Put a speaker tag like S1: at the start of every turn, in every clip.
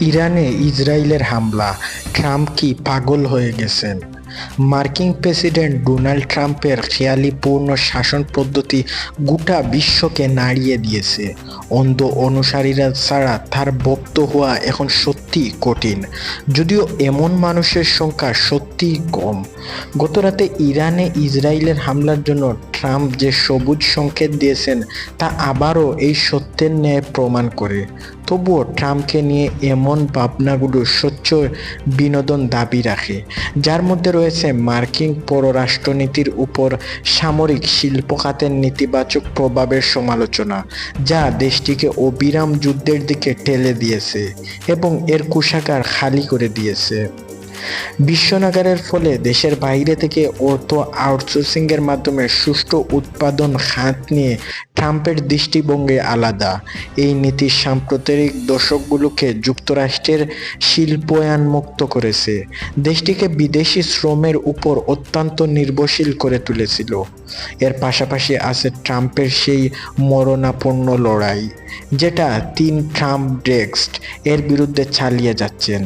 S1: ইরানে ইসরায়েলের হামলা। ট্রাম্প কি পাগল হয়ে গেছেন? মার্কিন প্রেসিডেন্ট ডোনাল্ড ট্রাম্পের খেয়ালিপূর্ণ শাসন পদ্ধতি গোটা বিশ্বকে নাড়িয়ে দিয়েছে। অন্ধ অনুসারীরা ছাড়া তার বক্ত হওয়া এখন সত্যি কঠিন। যদিও এমন মানুষের সংখ্যা সত্যিই কম। গতরাতে ইরানে ইসরায়েলের হামলার জন্য ট্রাম্প যে সবুজ সংকেত দিয়েছেন, তা আবারও এই সত্যের ন্যায় প্রমাণ করে। তবুও ট্রাম্পকে নিয়ে এমন ভাবনাগুলো স্বচ্ছ বিনোদন দাবি রাখে, যার মধ্যে রয়েছে মার্কিন পররাষ্ট্রনীতির উপর সামরিক শিল্প খাতের নেতিবাচক প্রভাবের সমালোচনা, যা দেশটিকে অবিরাম যুদ্ধের দিকে ঠেলে দিয়েছে এবং এর কোষাগার খালি করে দিয়েছে। বিশ্বনাগারের ফলে দেশের বাইরে থেকে অর্থ আউটসোর্সিংয়ের মাধ্যমে সুষ্ঠু উৎপাদন, খাত নিয়ে ট্রাম্পের দৃষ্টিভঙ্গি আলাদা। এই নীতি সাম্প্রতিক দশকগুলোকে যুক্তরাষ্ট্রের শিল্পায়ন মুক্ত করেছে। দেশটিকে বিদেশি শ্রমের উপর অত্যন্ত নির্ভরশীল করে তুলেছিল। এর পাশাপাশি আছে ট্রাম্পের সেই মরণাপন্ন লড়াই, যেটা তিন ট্রাম্প ডেক্সট এর বিরুদ্ধে চালিয়ে যাচ্ছেন,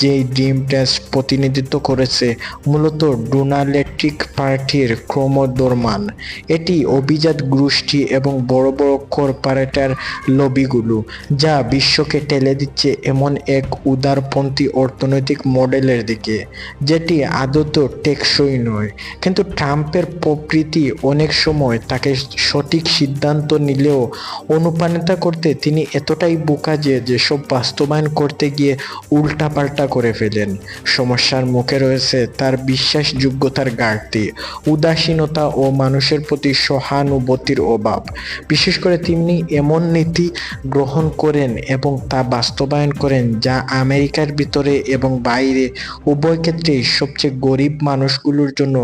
S1: যেই ড্রিম টেস্ট প্রতিনিধিত্ব করেছে মূলত ডোনালেট্রিক পার্টির ক্রমদর্মান। এটি অভিজাত গোষ্ঠী এবং বড় বড় কর্পোরেটার লবিগুলো, যা বিশ্বকে ঠেলে দিচ্ছে এমন এক উদারপন্থী অর্থনৈতিক মডেলের দিকে, যেটি আদত টেকসই নয়। কিন্তু ট্রাম্পের প্রকৃতি অনেক সময় তাকে সঠিক সিদ্ধান্ত নিলেও অনুপ্রাণিত করতে তিনি এতটাই বোকা যে, যেসব বাস্তবায়ন করতে গিয়ে উল্টাপাল্টা করে ফেলেন। সমস্যার মুখে রয়েছে তার বিশ্বাসযোগ্যতার ঘাটতি, উদাসীনতা ও মানুষের প্রতি সহানুভূতির অভাব। বিশেষ করে তিনি এমন নীতি গ্রহণ করেন এবং তা বাস্তবায়ন করেন যা আমেরিকার ভিতরে এবং বাইরে উভয় ক্ষেত্রেই সবচেয়ে গরিব মানুষগুলোর জন্য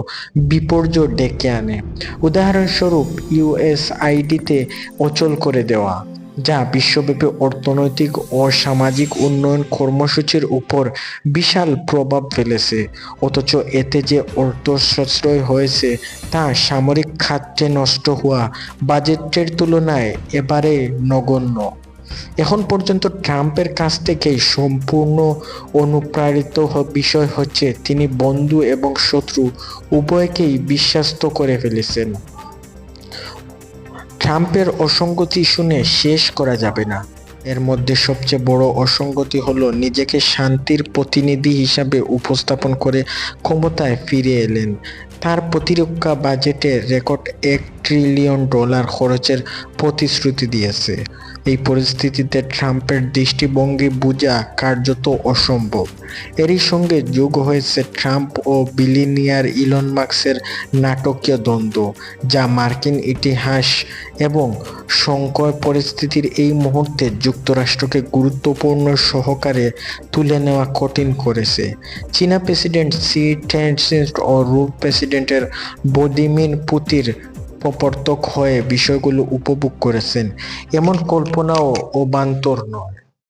S1: বিপর্যয় ডেকে আনে। উদাহরণস্বরূপ ইউএসআইডিতে অচল করে দেওয়া। যা বিশ্বব্যাপী অর্থনৈতিক ও সামাজিক উন্নয়ন কর্মসূচির উপর বিশাল প্রভাব ফেলেছে। অথচ এতে যে অর্থ সাশ্রয় হয়েছে, তা সামরিক খাতে নষ্ট হওয়া বাজেটের তুলনায় এবারে নগণ্য। এখন পর্যন্ত ট্রাম্পের কাছ থেকে সম্পূর্ণ অনুপ্রাণিত বিষয় হচ্ছে তিনি বন্ধু এবং শত্রু, উভয়কেই বিশ্বাস্ত করে ফেলেছেন। ট্রাম্পের অসঙ্গতি শুনে শেষ করা যাবে না। এর মধ্যে সবচেয়ে বড় অসঙ্গতি হলো নিজেকে শান্তির প্রতিনিধি হিসাবে উপস্থাপন করে ক্ষমতায় ফিরে এলেন। তার প্রতিরক্ষা বাজেটে রেকর্ড এক ট্রিলিয়ন ডলার খরচের প্রতিশ্রুতি দিয়েছে। এই পরিস্থিতিতে ট্রাম্পের দৃষ্টিভঙ্গি বোঝা কার্যত অসম্ভব। এরই সঙ্গে যোগ হয়েছে ট্রাম্প ও বিলিনিয়ার ইলন মার্কসের নাটকীয় দ্বন্দ্ব, যা মার্কিন ইতিহাস এবং সংকট পরিস্থিতির এই মুহূর্তে যুক্তরাষ্ট্রকে গুরুত্বপূর্ণ সহকারে তুলে নেওয়া কঠিন করেছে। চীনা প্রেসিডেন্ট সি টেনসিন ও রুশ প্রেসিডেন্টের বদিমিন পুতির প্রবর্তক হয়ে বিষয়গুলো উপভোগ করেছেন। এমন কল্পনাও অবান্তর নয়।